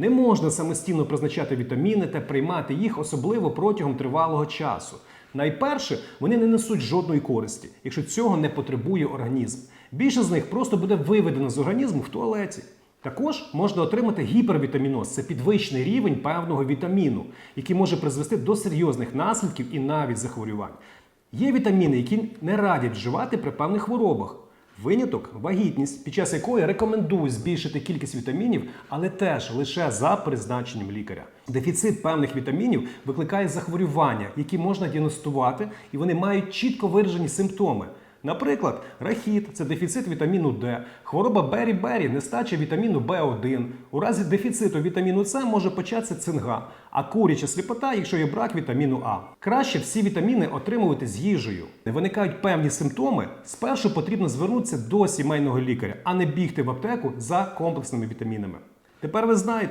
Не можна самостійно призначати вітаміни та приймати їх особливо протягом тривалого часу. Найперше, вони не несуть жодної користі, якщо цього не потребує організм. Більше з них просто буде виведено з організму в туалеті. Також можна отримати гіпервітаміноз це підвищений рівень певного вітаміну, який може призвести до серйозних наслідків і навіть захворювань. Є вітаміни, які не радять вживати при певних хворобах. Виняток вагітність, під час якої рекомендують збільшити кількість вітамінів, але теж лише за призначенням лікаря. Дефіцит певних вітамінів викликає захворювання, які можна діагностувати, і вони мають чітко виражені симптоми. Наприклад, рахіт це дефіцит вітаміну Д, хвороба Бері-Бері, нестача вітаміну В1. У разі дефіциту вітаміну С може початися цинга, а куряча сліпота, якщо є брак вітаміну А. Краще всі вітаміни отримувати з їжею. Не виникають певні симптоми. Спершу потрібно звернутися до сімейного лікаря, а не бігти в аптеку за комплексними вітамінами. Тепер ви знаєте.